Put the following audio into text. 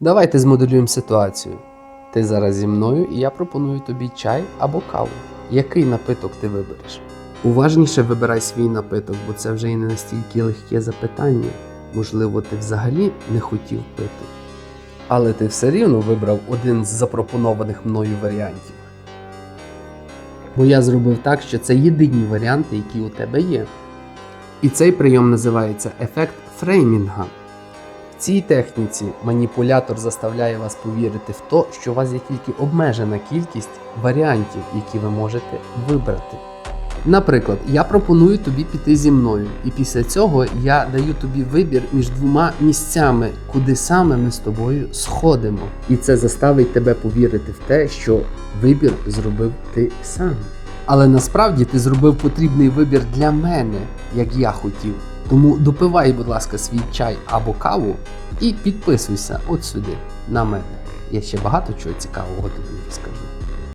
Давайте змоделюємо ситуацію. Ти зараз зі мною, і я пропоную тобі чай або каву. Який напиток ти вибереш? Уважніше вибирай свій напиток, бо це вже і не настільки легке запитання. Можливо, ти взагалі не хотів пити. Але ти все рівно вибрав один з запропонованих мною варіантів. Бо я зробив так, що це єдині варіанти, які у тебе є. І цей прийом називається ефект фреймінга. Цій техніці маніпулятор заставляє вас повірити в те, що у вас є тільки обмежена кількість варіантів, які ви можете вибрати. Наприклад, я пропоную тобі піти зі мною, і після цього я даю тобі вибір між двома місцями, куди саме ми з тобою сходимо. І це заставить тебе повірити в те, що вибір зробив ти сам. Але насправді ти зробив потрібний вибір для мене, як я хотів. Тому допивай, будь ласка, свій чай або каву і підписуйся от сюди на мене. Я ще багато чого цікавого тобі розкажу.